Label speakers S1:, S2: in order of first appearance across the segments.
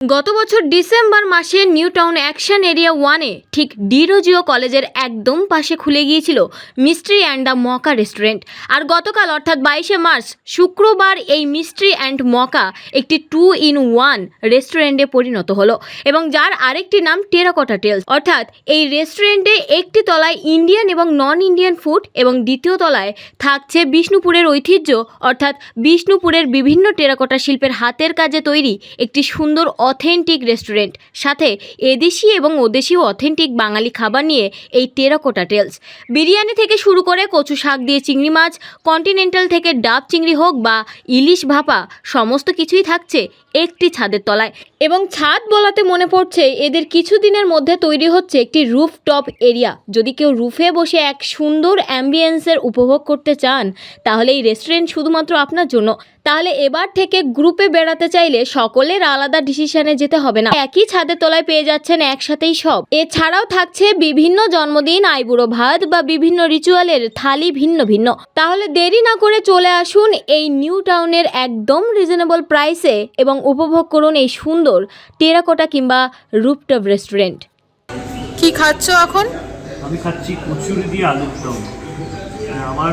S1: গত বছর ডিসেম্বর মাসে নিউ টাউন অ্যাকশন এরিয়া ওয়ানে ঠিক ডিরোজিও কলেজের একদম পাশে খুলে গিয়েছিল mystery and the mocha restaurant. আর গতকাল অর্থাৎ বাইশে মার্চ, শুক্রবার এই মিস্ট্রি অ্যান্ড মকা একটি টু ইন ওয়ান রেস্টুরেন্টে পরিণত হলো এবং যার আরেকটি নাম টেরাকটা টেলস। অর্থাৎ এই রেস্টুরেন্টে একটি তলায় ইন্ডিয়ান এবং নন ইন্ডিয়ান ফুড এবং দ্বিতীয় তলায় থাকছে বিষ্ণুপুরের ঐতিহ্য, অর্থাৎ বিষ্ণুপুরের বিভিন্ন টেরাকোটা শিল্পের হাতের কাজে তৈরি একটি সুন্দর অথেন্টিক রেস্টুরেন্ট। সাথে এদেশি এবং ওদেশীয় অথেন্টিক বাঙালি খাবার নিয়ে এই টেরাকোটা টেলস। বিরিয়ানি থেকে শুরু করে কচু শাক দিয়ে চিংড়ি মাছ কন্টিনেন্টাল থেকে ডাব চিংড়ি হোক বা ইলিশ ভাপা, সমস্ত কিছুই থাকছে একটি ছাদের তলায়। এবং ছাদ বলাতে মনে পড়ছে, এদের কিছুদিনের মধ্যে তৈরি হচ্ছে একটি রুফ টপ এরিয়া। যদি কেউ রুফে বসে এক সুন্দর অ্যাম্বিয়েন্সের উপভোগ করতে চান, তাহলে এই রেস্টুরেন্ট শুধুমাত্র আপনার জন্য। তাহলে এবার থেকে গ্রুপে বেড়াতে চাইলে সকলের আলাদা ডিসিশনে যেতে হবে না। একই ছাদের তলায় পেয়ে যাচ্ছেন একসাথেই সব। এছাড়াও থাকছে বিভিন্ন জন্মদিন, আইবুড়ো ভাত বা বিভিন্ন রিচুয়ালের থালি ভিন্ন ভিন্ন। তাহলে দেরি না করে চলে আসুন এই নিউ টাউনের একদম রিজনেবল প্রাইসে এবং উপভোগ করুন এই সুন্দর টেরাকোটা কিংবা রুপটপ রেস্টুরেন্ট।
S2: কি খাচ্ছ এখন?
S3: আমি খাচ্ছি কচুরি দিয়ে আলুর দম। মানে আমার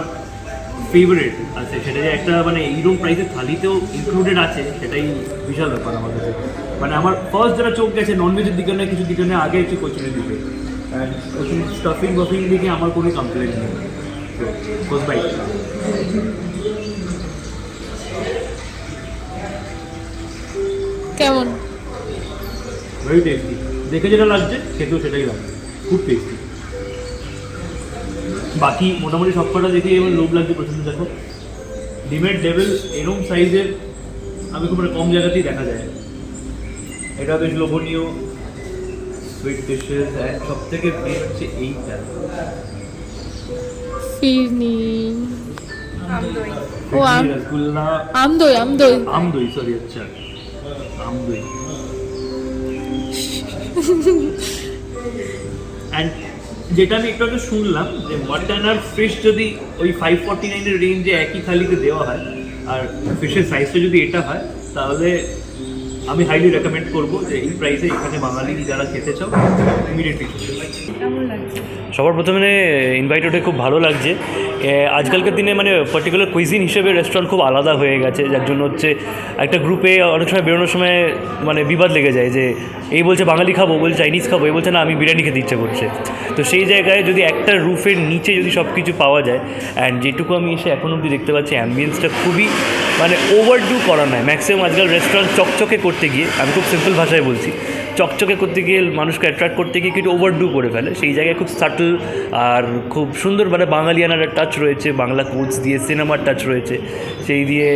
S3: ফেভারিট আছে। সেটা যে একটা মানে এইরকম প্রাইসের থালিতেও ইনক্লুডেড আছে সেটাই বিশাল ব্যাপার আমার কাছে। মানে আমার ফার্স্ট যেটা চোখ গেছে ননভেজের দিকে না কিছু দিকে না আগে হচ্ছে কচুরি দিকে। অ্যান্ড কচুরি স্টাফিং বাফিং দিকে আমার কোনো কমপ্লেন নেই। কোচ বাই
S2: কেমন?
S3: ভেরি টেস্টি দেখে যেটা লাগছে খেতেও সেটাই লাগছে খুব টেস্টি বাকি মোটামুটি সব কটা দেখে এবার লোভ লাগছে প্রচণ্ড দেখো। ডিমের লেভেল এরম সাইজের আমি খুব একটা কম জায়গাতেই দেখা যায়। এটা বেশ লোভনীয়। সুইট ডিশেস অ্যান্ড সব থেকে মেন হচ্ছে এইটা।
S2: ফিরনি। ও, আমদই আমদই।
S3: আমদই সরি আচ্ছা। আমদই অ্যান্ড যেটা আমি একটু আগে শুনলাম যে মটন আর ফিশ যদি ওই ফাইভ ফর্টি নাইনের রেঞ্জে একই থালিতে দেওয়া হয়, আর ফিশের সাইজটা যদি এটা হয়, তাহলে আমি হাইলি রেকমেন্ড করব যে এই প্রাইসে এখানে বাঙালি যারা খেতে চাও ইমিডিয়েটলি
S4: সবার প্রথমে ইনভাইটেড হয়ে খুব ভালো লাগছে। আজকালকার দিনে মানে পার্টিকুলার কুইজিন হিসেবে রেস্টুরেন্ট খুব আলাদা হয়ে গেছে যার জন্য হচ্ছে একটা গ্রুপে অনেক সময় বেরোনোর সময় মানে বিবাদ লেগে যায় যে এই বলছে বাঙালি খাব বলছে চাইনিজ খাব এই বলছে না আমি বিরিয়ানি খেতে ইচ্ছে করছে। তো সেই জায়গায় যদি একটা রুফের নিচে যদি সব কিছু পাওয়া যায় অ্যান্ড যেটুকু আমি এসে এখন অবধি দেখতে পাচ্ছি অ্যাম্বিয়েন্সটা খুবই মানে ওভারডু করা নয়। ম্যাক্সিমাম আজকাল রেস্টুরেন্ট চকচকে করতে গিয়ে, আমি খুব সিম্পল ভাষায় বলছি, চকচকে করতে গিয়ে মানুষকে অ্যাট্রাক্ট করতে গিয়ে কিছু ওভারডু করে ফেলে। সেই জায়গায় খুব সাটল আর খুব সুন্দর মানে বাঙালিয়ানার টাচ রয়েছে, বাংলা কোচ দিয়ে সিনেমার টাচ রয়েছে। সেই দিয়ে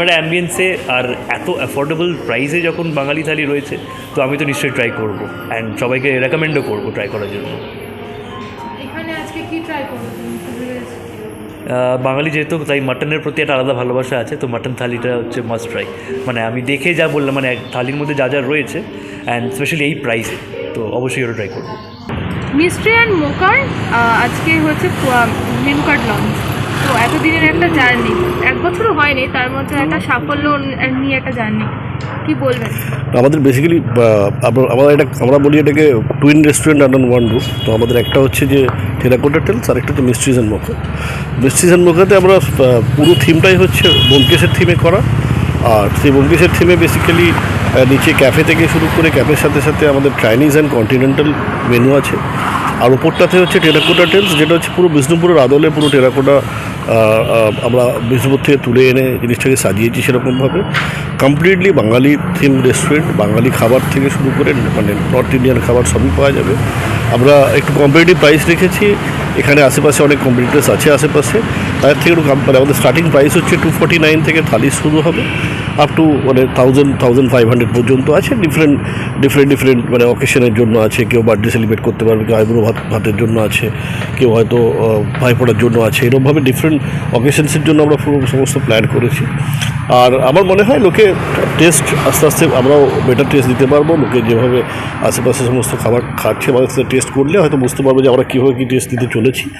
S4: মানে অ্যাম্বিয়েন্সে আর এত অ্যাফোর্ডেবল প্রাইসে যখন বাঙালি থালি রয়েছে, তো আমি তো নিশ্চয়ই ট্রাই করব। অ্যান্ড সবাইকে রেকমেন্ডও করব ট্রাই করার জন্য। বাঙালি যেহেতু, তাই মাটনের প্রতি একটা আলাদা ভালোবাসা আছে, তো মাটন থালিটা হচ্ছে মাস্ট ট্রাই মানে আমি দেখে যা বললাম মানে থালির মধ্যে যা যা রয়েছে অ্যান্ড স্পেশালি এই প্রাইসে তো অবশ্যই ওটা ট্রাই করব।
S5: মিস্ট্রি অ্যান্ড মোকার আজকে হচ্ছে মেনু কার্ড লঞ্চ তো এতদিনের একটা জার্নি এক বছরও হয়নি, তার মধ্যে একটা সাফল্য নিয়ে একটা জার্নি কি বলবেন।
S6: আমাদের বেসিক্যালি আমরা এটা আমরা বলি এটাকে twin restaurant under one roof তো আমাদের একটা হচ্ছে যে টেরাকোটা টেলস আর একটা হচ্ছে mysteries and mocha mysteries and মোকাতে আমরা পুরো থিমটাই হচ্ছে বোমকেশের থিমে করা। আর সেই বোমকেশের থিমে বেসিক্যালি নিচে ক্যাফে থেকে শুরু করে ক্যাফের সাথে সাথে আমাদের চাইনিজ অ্যান্ড কন্টিনেন্টাল মেনু আছে। আর ওপরটাতে হচ্ছে টেরাকোটা টেলস, যেটা হচ্ছে পুরো বিষ্ণুপুরের আদলে পুরো টেরাকোটা আমরা বিষ্ণুপুর থেকে তুলে এনে জিনিসটাকে সাজিয়েছি সেরকমভাবে। Completely Bangali theme restaurant Bangali খাবার থেকে শুরু করে মানে নর্থ ইন্ডিয়ান খাবার সবই পাওয়া যাবে। আমরা একটু কম্পিটিটিভ প্রাইস রেখেছি, এখানে আশেপাশে অনেক কম্পিটিটার্স আছে আশেপাশে। তাদের থেকে একটু কম- মানে আমাদের স্টার্টিং প্রাইস হচ্ছে টু ফর্টি নাইন থেকে থালি শুরু হবে। আপ টু মানে থাউজেন্ড থাউজেন্ড ফাইভ হান্ড্রেড পর্যন্ত আছে। ডিফারেন্ট ডিফারেন্ট ডিফারেন্ট মানে অকেশনের জন্য আছে। কেউ বার্থডে সেলিব্রেট করতে পারবে কেউ আইবুড়ো ভাত ভাতের জন্য আছে। কেউ হয়তো আহ, ভাইফোঁটার জন্য আছে। এরকমভাবে ডিফারেন্ট অকেশনসের জন্য আমরা পুরো সমস্ত প্ল্যান করেছি। আর আমার মনে হয় লোকে টেস্ট আস্তে আস্তে আমরাও বেটার টেস্ট দিতে পারব। লোকে যেভাবে আশেপাশে সমস্ত খাবার খাচ্ছে সাথে টেস্ট করলে হয়তো বুঝতে পারব যে আমরা কীভাবে কী টেস্ট দিতে চলেছি।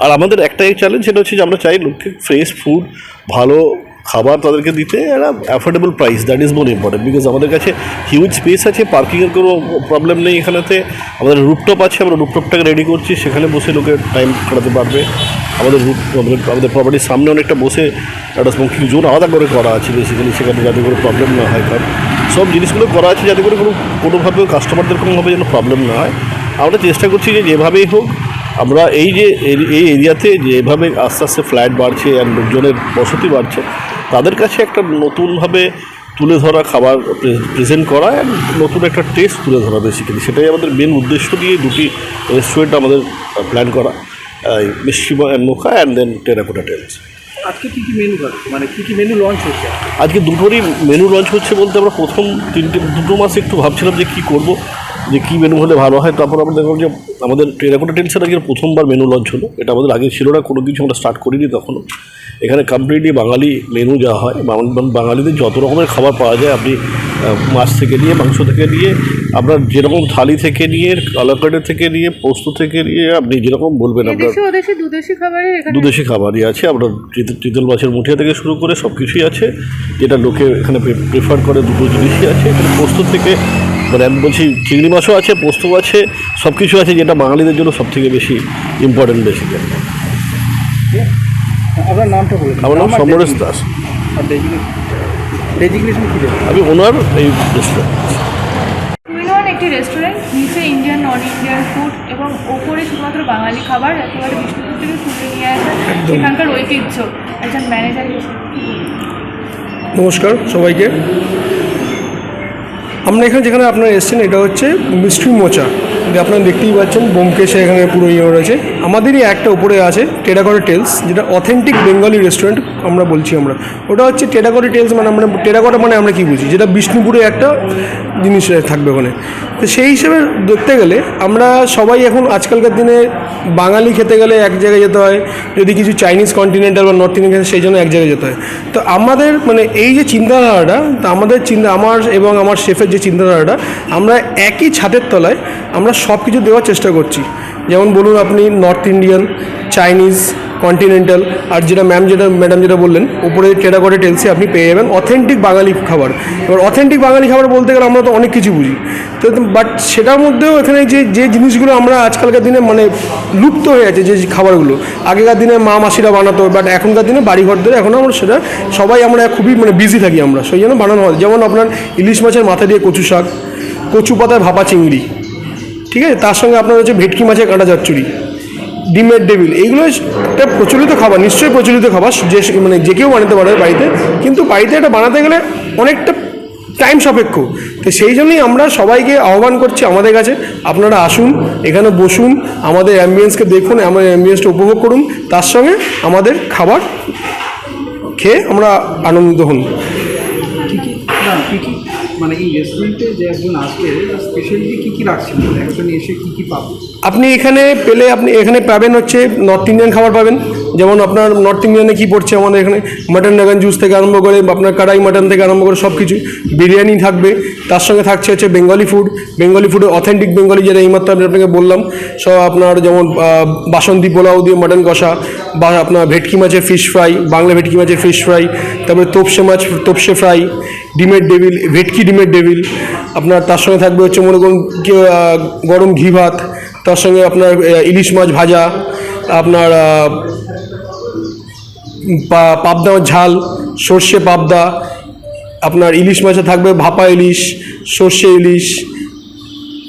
S6: আর আমাদের একটাই চ্যালেঞ্জ সেটা হচ্ছে যে আমরা চাই লোককে ফ্রেশ ফুড ভালো খাবার তাদেরকে দিতে একটা affordable price that is more important because আমাদের কাছে হিউজ স্পেস আছে পার্কিংয়ের কোনো প্রবলেম নেই এখানেতে, আমাদের রুপটপ আছে, আমরা রুপটপটাকে রেডি করছি, সেখানে বসে লোকে টাইম কাটাতে পারবে, আমাদের রুট আমাদের আমাদের প্রপার্টির সামনে অনেকটা বসে একটা স্মোকিং জোন আলাদা করে করা আছে বেসিক্যালি সেখানে যাতে করে প্রবলেম না হয় কারণ, সব জিনিসগুলো করা আছে যাতে করে কোনো কোনোভাবে কাস্টমারদের কোনোভাবে যেন প্রবলেম না হয়। আমরা চেষ্টা করছি যে যেভাবেই হোক আমরা এই যে এই এরিয়াতে যেভাবে আস্তে আস্তে ফ্ল্যাট বাড়ছে অ্যান্ড লোকজনের বসতি বাড়ছে, তাদের কাছে একটা নতুনভাবে তুলে ধরা খাবার প্রেজেন্ট করা অ্যান্ড নতুন একটা টেস্ট তুলে ধরা বেসিক্যালি সেটাই আমাদের মেন উদ্দেশ্য দিয়ে দুটি রেস্টুরেন্ট আমাদের প্ল্যান করা। Mishti and mocha and then terracotta tales
S7: আজকে কী কী মেনু মানে কী কী মেনু লঞ্চ হচ্ছে?
S6: আজকে দুটোরই মেনু লঞ্চ হচ্ছে বলতে আমরা প্রথম তিনটে, দুটো মাসে একটু ভাবছিলাম যে কী করব, যে কী মেনু হলে ভালো হয়। তারপর আমরা দেখলাম যে আমাদের টেরাকোটা টেনশন আজকে প্রথমবার মেনু লঞ্চ হলো। এটা আমাদের আগে ছিল না, কোনো কিছু আমরা স্টার্ট করিনি তখনও। এখানে কমপ্লিটলি বাঙালি মেনু যা হয় বাঙালি- বাঙালিদের যত রকমের খাবার পাওয়া যায়, আপনি মাছ থেকে নিয়ে মাংস থেকে নিয়ে আপনার যেরকম থালি থেকে নিয়ে কালাকাটের থেকে নিয়ে পোস্ত থেকে নিয়ে আপনি যেরকম বলবেন আপনার
S5: দুদেশি খাবারের এখানে
S6: দুদেশি খাবারই আছে। আপনার চিত- চিতল মাছের মুঠিয়া থেকে শুরু করে সব কিছুই আছে। যেটা লোকে এখানে প্রেফার করে দুটো জিনিসই আছে। এখানে পোস্ত থেকে মানে আমি বলছি চিংড়ি মাছও আছে পোস্ত আছে সব কিছু আছে যেটা বাঙালিদের জন্য সব থেকে বেশি ইম্পর্টেন্ট বেসিক্যালি
S7: আপনার নামটা বলে দিন।
S6: আমার নাম
S7: নাম
S6: সমরেশ দাস।
S7: আর ডেজিগনেশন কী
S6: আমি ওনার এই রেস্টুরেন্ট
S5: একটি রেস্টুরেন্ট নিচে ইন্ডিয়ান নন ইন্ডিয়ান ফুড এবং ওপরে শুধুমাত্র বাঙালি খাবার একেবারে বিষ্ণুপুর থেকে তুলে নিয়ে আসা সেখানকার ঐতিহ্য। একজন ম্যানেজার
S8: নমস্কার সবাইকে। আমরা এখানে যেখানে আপনারা এসেছেন এটা হচ্ছে মিষ্টি মোচা। আপনারা দেখতেই পাচ্ছেন বোমকেশে এখানে পুরো ইয়ে রয়েছে। আমাদেরই একটা উপরে আছে টেরাকোটা টেলস, যেটা অথেন্টিক বেঙ্গলি রেস্টুরেন্ট আমরা বলছি আমরা। ওটা হচ্ছে টেরাকোটা টেলস মানে আমরা টেরাকোটা মানে আমরা কি বুঝি? যেটা বিষ্ণুপুরে একটা জিনিস থাকবে ওখানে। তো সেই হিসেবে দেখতে গেলে আমরা সবাই এখন আজকালকার দিনে বাঙালি খেতে গেলে এক জায়গায় যেতে হয়, যদি কিছু চাইনিজ কন্টিনেন্টাল বা নর্থ ইন্ডিয়ান সেই জন্য এক জায়গায় যেতে হয়। তো আমাদের মানে এই যে চিন্তাধারাটা, তো আমাদের চিন্তা, আমার এবং আমার শেফের যে চিন্তাধারাটা, আমরা একই ছাদের তলায় আমরা সব কিছু দেওয়ার চেষ্টা করছি। যেমন বলুন আপনি নর্থ ইন্ডিয়ান চাইনিজ কন্টিনেন্টাল আর যেটা ম্যাম যেটা ম্যাডাম যেটা বললেন, উপরে টেরাকটে টেলসে আপনি পেয়ে যাবেন অথেন্টিক বাঙালি খাবার। এবার অথেন্টিক বাঙালি খাবার বলতে গেলে আমরা তো অনেক কিছু বুঝি। তো বাট সেটার মধ্যেও এখানে যে যে জিনিসগুলো আমরা আজকালকার দিনে মানে লুপ্ত হয়ে আছে, যে খাবারগুলো, আগেকার দিনে মা মাসিরা বানাতো বাট এখনকার দিনে বাড়ি ঘর ধরে এখন আমরা সেটা সবাই আমরা খুবই মানে বিজি থাকি আমরা, সেই জন্য বানানো হয়। যেমন আপনার ইলিশ মাছের মাথা দিয়ে কচু শাক, কচু পাতায় ভাপা চিংড়ি ঠিক আছে? তার সঙ্গে আপনার হচ্ছে ভেটকি মাছের কাঁটা চচ্চড়ি, ডিমের ডেবিল এইগুলো একটা প্রচলিত খাবার, নিশ্চয়ই প্রচলিত খাবার, যে মানে যে কেউ বানাতে পারে বাড়িতে, কিন্তু বাড়িতে এটা বানাতে গেলে অনেকটা টাইম সাপেক্ষ। তো সেই জন্যই আমরা সবাইকে আহ্বান করছি আমাদের কাছে, আপনারা আসুন, এখানে বসুন, আমাদের অ্যাম্বিয়েন্সকে দেখুন, আমাদের অ্যাম্বিয়েন্সটা উপভোগ করুন, তার সঙ্গে আমাদের খাবার খেয়ে আমরা আনন্দিত হন।
S7: মানে যে একজন আসবে স্পেশালিটি কী কী রাখছেন? একজন এসে কী কী
S8: আপনি এখানে পেলে আপনি এখানে পাবেন হচ্ছে নর্থ ইন্ডিয়ান খাবার পাবেন। যেমন আপনার নর্থ ইন্ডিয়ানে কী পড়ছে? আমাদের এখানে মাটন নাগান জুস থেকে আরম্ভ করে আপনার কড়াই মাটন থেকে আরম্ভ করে সব কিছু বিরিয়ানি থাকবে। তার সঙ্গে থাকছে হচ্ছে বেঙ্গলি ফুড বেঙ্গলি ফুডের অথেন্টিক বেঙ্গলি যেটা এইমাত্র আমি আপনাকে বললাম, সব আপনার যেমন বাসন্তী পোলাও দিয়ে মাটন কষা বা আপনার ভেটকি মাছের ফিশ ফ্রাই বাংলা ভেটকি মাছের ফিশ ফ্রাই তারপরে তোপসে মাছ, তোপসে ফ্রাই ডিমের ডেভিল ভেটকি ডিমের ডেভিল, আপনার তার সঙ্গে থাকবে হচ্ছে মনে করুন গরম ঘি ভাত, তার সঙ্গে আপনার ইলিশ মাছ ভাজা, আপনার পাবদা ঝাল, সর্ষে পাবদা, আপনার ইলিশ মাছে থাকবে ভাপা ইলিশ, সর্ষে ইলিশ